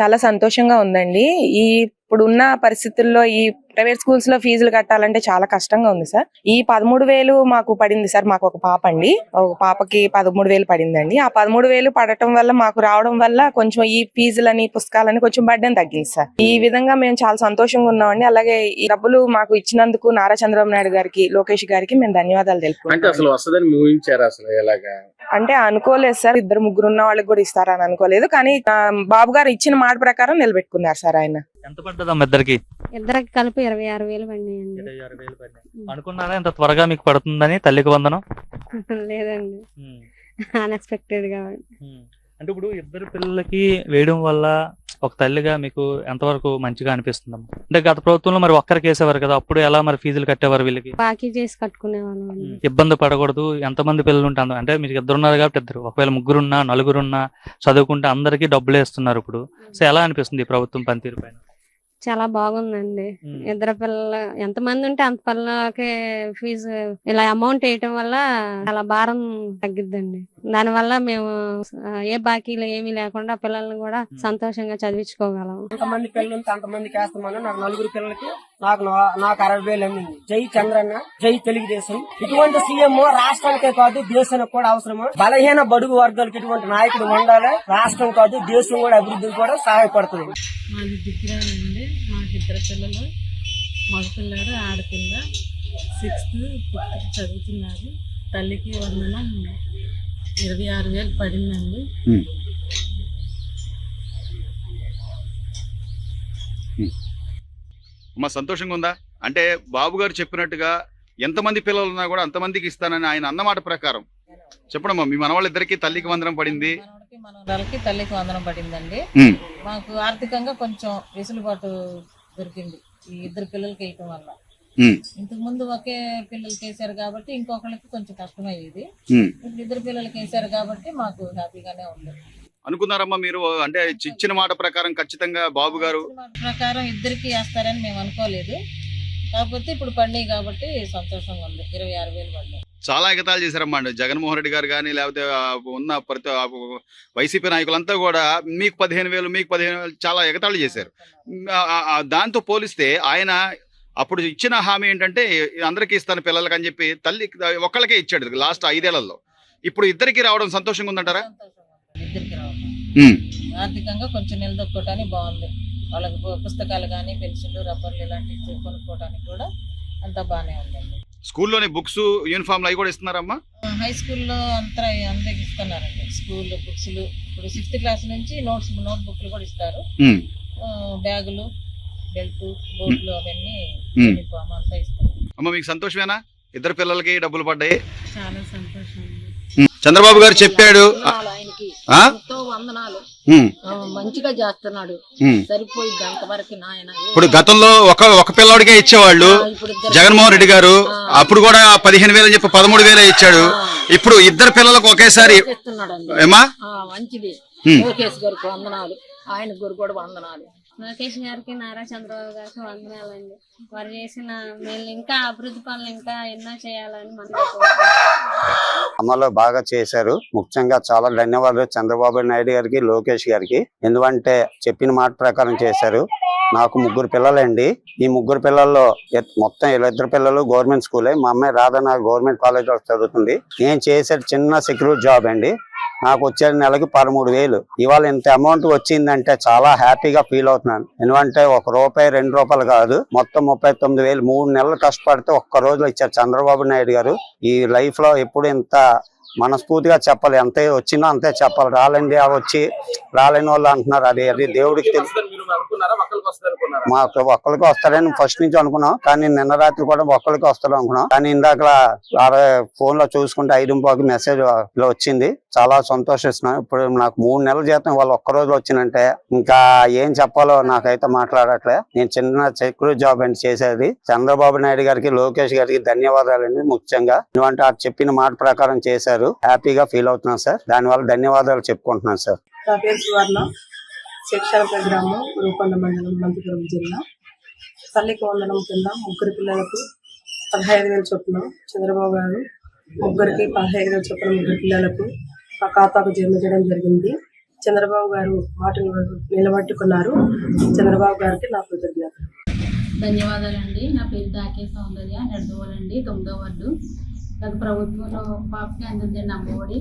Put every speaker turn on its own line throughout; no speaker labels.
చాలా సంతోషంగా ఉందండి. ఈ ఇప్పుడున్న పరిస్థితుల్లో ఈ ప్రైవేట్ స్కూల్స్లో ఫీజులు కట్టాలంటే చాలా కష్టంగా ఉంది సార్. ఈ పదమూడు వేలు మాకు పడింది సార్. మాకు ఒక పాప అండి. ఒక పాపకి పదమూడు వేలు పడిందండి. ఆ పదమూడు వేలు పడటం వల్ల మాకు రావడం వల్ల కొంచెం ఈ ఫీజులని పుస్తకాలని కొంచెం బడ్డం తగ్గింది సార్. ఈ విధంగా మేము చాలా సంతోషంగా ఉన్నామండి. అలాగే ఈ డబ్బులు మాకు ఇచ్చినందుకు నారా చంద్రబాబు నాయుడు గారికి లోకేష్ గారికి మేము ధన్యవాదాలు
అంటే
తెలుపుకుంటాం
అసలు వస్తుందని ఊహించారు అసలు ఎలాగా?
అంటే అనుకోలేదు సార్ ఇద్దరు ముగ్గురు ఉన్న వాళ్ళకి కూడా ఇస్తారని అనుకోలేదు. కానీ బాబు గారు ఇచ్చిన మాట ప్రకారం నిలబెట్టుకున్నారు సార్ ఆయన.
ఎంత పడ్డదమ్మా ఇద్దరికి?
ఇద్దరికి కలిపి ఇరవై ఆరు వేలు పడినాయండి.
అనుకున్నారా ఇంత త్వరగా మీకు పడుతుందని తల్లికి వందనం?
లేదండి. అన్ఎక్స్పెక్టెడ్ గా
అంటే ఇప్పుడు ఇద్దరు పిల్లలకి వేయడం వల్ల ఒక తల్లిగా మీకు ఎంతవరకు మంచిగా అనిపిస్తుందమ్మా? అంటే గత ప్రభుత్వంలో మరి ఒక్కరికి వేసేవారు కదా అప్పుడు ఎలా మరి ఫీజులు కట్టేవారు వీళ్ళకి?
బాకీ చేసి కట్టుకునే వాళ్ళం అండి
ఇబ్బంది పడకూడదు ఎంతమంది పిల్లలు ఉంటారు అంటే మీకు ఇద్దరు ఉన్నారు కాబట్టి ఇద్దరు ఒకవేళ ముగ్గురున్నా నలుగురున్నా చదువుకుంటే అందరికీ డబ్బులు వేస్తున్నారు ఇప్పుడు. సో ఎలా అనిపిస్తుంది ఈ ప్రభుత్వం పనితీరు పైన?
చాలా బాగుందండి. ఇద్దరు పిల్లలు ఎంత మంది ఉంటే అంత పిల్లలకి ఫీజు ఇలా అమౌంట్ వేయటం వల్ల చాలా భారం తగ్గిద్దండి. దాని వల్ల మేము ఏ బాకీలు ఏమీ లేకుండా పిల్లల్ని కూడా సంతోషంగా చదివించుకోగలం.
ఎంతమంది పిల్లలు నాకు నలుగురు పిల్లలకి నాకు నా- నాకు అరవై వేలు అందింది జై చంద్రన్న జై తెలుగుదేశం. ఇటువంటి సీఎం రాష్ట్రానికే కాదు దేశానికి కూడా అవసరము. బలహీన బడుగు వర్గాలకు ఇటువంటి నాయకుడు ఉండాలి. రాష్ట్రం కాదు దేశం కూడా అభివృద్ధికి కూడా సహాయపడుతుంది.
మాది దిగ్గురానండి మాకు ఇద్దరు పిల్లలు మగపిల్లాడు ఆడపిల్ల. సిక్స్త్ ఫిఫ్త్ చదువుతున్నారు. తల్లికి వందనం ఇరవై ఆరు వేలు పడిందండి.
అమ్మ సంతోషంగా ఉందా అంటే బాబు గారు చెప్పినట్టుగా ఎంతమంది పిల్లలు ఉన్నా కూడా అంతమందికి ఇస్తానని ఆయన అన్నమాట ప్రకారం. చెప్పడమ్మా మీ మనవాళ్ళిద్దరికి తల్లికి వందనం పడింది.
మనవరాలకి తల్లికి వందనం పడిందండి. మాకు ఆర్థికంగా కొంచెం వెసులుబాటు దొరికింది ఈ ఇద్దరు పిల్లలకి వేయటం వల్ల. ఇంతకు ముందు ఒకే పిల్లలకి వేసారు కాబట్టి ఇంకొకళ్ళకి కొంచెం కష్టమయ్యేది. ఇప్పుడు ఇద్దరు పిల్లలకి వేసారు కాబట్టి మాకు హ్యాపీగానే ఉంది.
అనుకున్నారమ్మా మీరు? అంటే ఇచ్చిన మాట ప్రకారం ఖచ్చితంగా బాబు గారు
ప్రకారం ఇద్దరికి వేస్తారని మేము అనుకోలేదు. కాకపోతే ఇప్పుడు పండుగ కాబట్టి సంతోషంగా ఉంది. ఇరవై ఆరు వేలు పడ్డాయి
చాలా ఎగతాళి చేశారమ్మా జగన్మోహన్ రెడ్డి గారు కానీ లేకపోతే ఉన్న ప్రతి వైసీపీ నాయకులంతా కూడా మీకు పదిహేను వేలు మీకు పదిహేను వేలు చాలా ఎగతాళి చేశారు. దాంతో పోలిస్తే ఆయన అప్పుడు ఇచ్చిన హామీ ఏంటంటే అందరికీ ఇస్తాను పిల్లలకి అని చెప్పి తల్లి ఒక్కళ్ళకే ఇచ్చాడు లాస్ట్ ఐదేళ్ళలో. ఇప్పుడు ఇద్దరికి రావడం సంతోషంగా ఉందంటారా?
ఆర్థికంగా కొంచెం నిలదొక్కోవటానికి బాగుంది. వాళ్ళకి పుస్తకాలు కానీ పెన్సిళ్ళు రబ్బర్లు ఇలాంటివి కొనుక్కోవడానికి కూడా అంతా బాగానే ఉందండి.
స్కూల్లోని బుక్స్ యూనిఫామ్లు అవి కూడా ఇస్తున్నారమ్మా?
హై స్కూల్లో అంతా అందరికి ఇస్తున్నారండి. స్కూల్ బుక్స్లు ఇప్పుడు సిక్స్త్ క్లాస్ నుంచి నోట్స్ నోట్ బుక్లు కూడా ఇస్తారు. బ్యాగులు బెల్ట్ బోట్లు అవన్నీ. యూనిఫామ్ అంతా ఇస్తారు.
అమ్మ మీకు సంతోషమేనా? ఇద్దరు పిల్లలకి డబ్బులు పడ్డాయి?
చాలా సంతోషం
చంద్రబాబు గారు చెప్పాడు.
ఆయనకి వందనాలు. మంచిగా చేస్తున్నాడు. సరిపోయింది అంతవరకు నాయన.
ఇప్పుడు గతంలో ఒక ఒక పిల్లోడికే ఇచ్చేవాళ్ళు జగన్మోహన్ రెడ్డి గారు. అప్పుడు కూడా పదిహేను వేలు చెప్పి పదమూడు వేలే ఇచ్చాడు. ఇప్పుడు ఇద్దరు పిల్లలకు ఒకేసారి ఏమా?
మంచిది. లోకేష్ గారికి వందనాలు. ఆయన గురు కూడా వందనాలు.
లోకేష్ గారికి నారా చంద్రబాబు గారికి వందనాలండి. వారు చేసిన మేము ఇంకా అభివృద్ధి పనులు ఇంకా ఎన్నో చేయాలని మనకి
అమలు బాగా చేశారు. ముఖ్యంగా చాలా ధన్యవాదాలు చంద్రబాబు నాయుడు గారికి లోకేష్ గారికి. ఎందుకంటే చెప్పిన మాట ప్రకారం చేశారు. నాకు ముగ్గురు పిల్లలండి. ఈ ముగ్గురు పిల్లల్లో మొత్తం ఇద్దరు పిల్లలు గవర్నమెంట్ స్కూలే. మా అమ్మాయి రాధన గవర్నమెంట్ కాలేజ్లో చదువుతుంది. నేను చేసే చిన్న సెక్యూరిటీ జాబ్ అండి. నాకు వచ్చే నెలకి పదమూడు వేలు. ఇవాళ ఇంత అమౌంట్ వచ్చిందంటే చాలా హ్యాపీగా ఫీల్ అవుతున్నాను. ఎందుకంటే ఒక రూపాయి రెండు రూపాయలు కాదు. మొత్తం ముప్పై తొమ్మిది వేలు. మూడు నెలలు కష్టపడితే ఒక్క రోజులో ఇచ్చారు చంద్రబాబు నాయుడు గారు. ఈ లైఫ్లో ఎప్పుడు ఇంత మనస్ఫూర్తిగా చెప్పాలి. అంతే వచ్చినా అంతే చెప్పాలి. రాలేండి అవి వచ్చి రాలేని వాళ్ళు అంటున్నారు. అది అది దేవుడికి తెలుసు
అనుకున్నారా ఒక్కరికి
వస్తారని ఫస్ట్ నుంచి అనుకున్నాం. కానీ నిన్న రాత్రి కూడా ఒక్కరికి వస్తారు అనుకున్నాం. కానీ ఇందాక ఫోన్లో చూసుకుంటే ఐదు పాకి మెసేజ్ ఇలా వచ్చింది. చాలా సంతోషిస్తున్నాను ఇప్పుడు నాకు మూడు నెలల జీతం వాళ్ళు ఒక్క రోజు వచ్చినంటే ఇంకా ఏం చెప్పాలో నాకైతే మాట్లాడట్లే. నేను చిన్న సెక్యూరిటీ జాబ్ అండి చేసేది. చంద్రబాబు నాయుడు గారికి లోకేష్ గారికి ధన్యవాదాలండి ముఖ్యంగా. ఎందుకంటే ఆ చెప్పిన మాట ప్రకారం చేశారు. హ్యాపీగా ఫీల్ అవుతున్నాను సార్. దానివల్ల ధన్యవాదాలు చెప్పుకుంటున్నాను సార్.
శిక్షణ గ్రామం రూపొండ మండలం మంత్రిపురం జిల్లా. తల్లికి వందనం కింద ముగ్గురు పిల్లలకు పదహైదు వేలు చొప్పున చంద్రబాబు గారు ముగ్గురికి పదహైదు వేలు చొప్పున ముగ్గురు పిల్లలకు మా ఖాతాకు జమ చేయడం జరిగింది. చంద్రబాబు గారు మాటలు నిలబట్టుకున్నారు. చంద్రబాబు గారికి నా కృతజ్ఞతలు.
ధన్యవాదాలండి. నా పేరు దాకే సౌందర్య నడుదోవాలండి తొమ్మిదో వార్డు. గత ప్రభుత్వంలో పాపకి అందిందండి అమ్మఒడి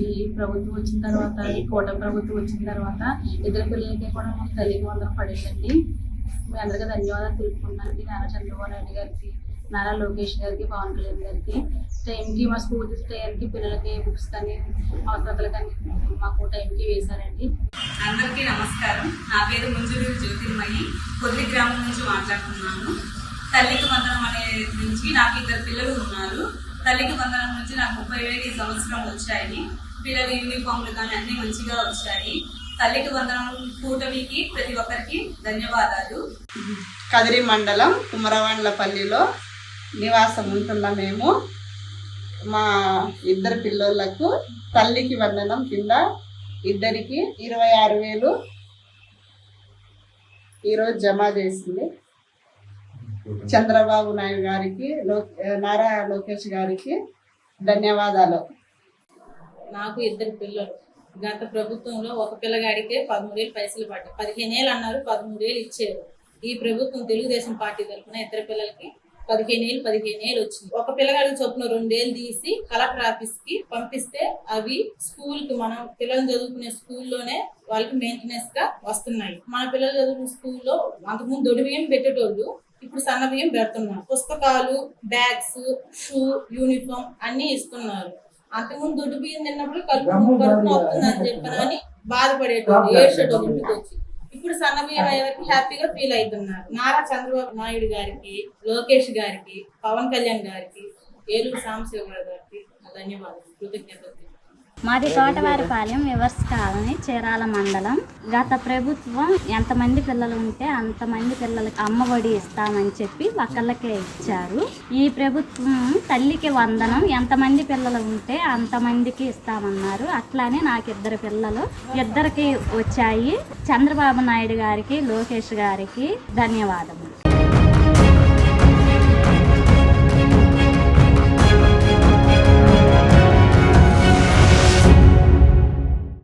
ఈ ప్రభుత్వం వచ్చిన తర్వాత ఈ కోట ప్రభుత్వం వచ్చిన తర్వాత ఇద్దరు పిల్లలకి కూడా మాకు తల్లికి వందలు పడిందండి. మీ అందరికీ ధన్యవాదాలు తెలుపుకుంటానండి నారా చంద్రబాబు నాయుడు గారికి నారా లోకేష్ గారికి పవన్ కళ్యాణ్ గారికి. టైంకి మా స్కూల్ టైంకి పిల్లలకి బుక్స్ కానీ అవసరాలు కానీ మాకు టైంకి వేశారండి.
అందరికీ నమస్కారం. నా పేరు మంజులూరు జ్యోతిర్మయి. కొద్ది గ్రామం నుంచి మాట్లాడుతున్నాను. తల్లికి వందనం అనే నుంచి నాకు ఇద్దరు పిల్లలు ఉన్నారు. తల్లికి వందనం నుంచి నాకు ముప్పై వేలు ఈ సంవత్సరం వచ్చాయి. పిల్లల యూనిఫామ్లు కానీ అన్ని మంచిగా వచ్చాయి. తల్లికి వందనం కూటమికి ప్రతి ఒక్కరికి ధన్యవాదాలు.
కదిరి మండలం కుమరవాండ్లపల్లిలో నివాసం ఉంటున్న మేము. మా ఇద్దరు పిల్లలకు తల్లికి వందనం కింద ఇద్దరికి ఇరవై ఆరు వేలు ఈరోజు జమ చేసింది. చంద్రబాబు నాయుడు గారికి లో నారా లోకేష్ గారికి ధన్యవాదాలు.
నాకు ఇద్దరు పిల్లలు. గత ప్రభుత్వంలో ఒక పిల్లగాడికే పదమూడు వేలు పైసలు పడ్డాయి పదిహేను ఏళ్ళు అన్నారు పదమూడు వేలు ఇచ్చారు. ఈ ప్రభుత్వం తెలుగుదేశం పార్టీ తరఫున ఇద్దరు పిల్లలకి పదిహేను ఏళ్ళు పదిహేను ఏళ్ళు వచ్చింది. ఒక పిల్లగాడికి చొప్పున రెండేళ్ళు తీసి కలెక్టర్ ఆఫీస్కి పంపిస్తే అవి స్కూల్కి మనం పిల్లలు చదువుకునే స్కూల్లోనే వాళ్ళకి మెయింటెనెన్స్గా వస్తున్నాయి. మన పిల్లలు చదువుకునే స్కూల్లో అంతకుముందు దొడి బియ్యం పెట్టేటోళ్ళు ఇప్పుడు సన్న బియ్యం పెడుతున్నారు పుస్తకాలు బ్యాగ్స్ షూ యూనిఫామ్ అన్ని ఇస్తున్నారు. అంతకుముందు దొడ్డు బియ్యం తిన్నప్పుడు కలుపు కలుపు వస్తుందని చెప్పనని బాధపడేటోళ్ళు ఏడ్చేటోళ్ళు ఇంటికి వచ్చి. ఇప్పుడు సన్న బియ్యం అయ్యేవరకు హ్యాపీగా ఫీల్ అవుతున్నారు. నారా చంద్రబాబు నాయుడు గారికి లోకేష్ గారికి పవన్ కళ్యాణ్ గారికి ఏలూరు సాంబశివరావు గారికి ధన్యవాదాలు. కృతజ్ఞతలు.
మాది తోటవారిపాలెం వివర్స్ కాలనీ చీరాల మండలం. గత ప్రభుత్వం ఎంతమంది పిల్లలు ఉంటే అంతమంది పిల్లలకి అమ్మఒడి ఇస్తామని చెప్పి ఒకళ్ళకే ఇచ్చారు. ఈ ప్రభుత్వం తల్లికి వందనం ఎంతమంది పిల్లలు ఉంటే అంతమందికి ఇస్తామన్నారు. అట్లానే నాకు ఇద్దరు పిల్లలు ఇద్దరికి వచ్చాయి. చంద్రబాబు నాయుడు గారికి లోకేష్ గారికి ధన్యవాదములు.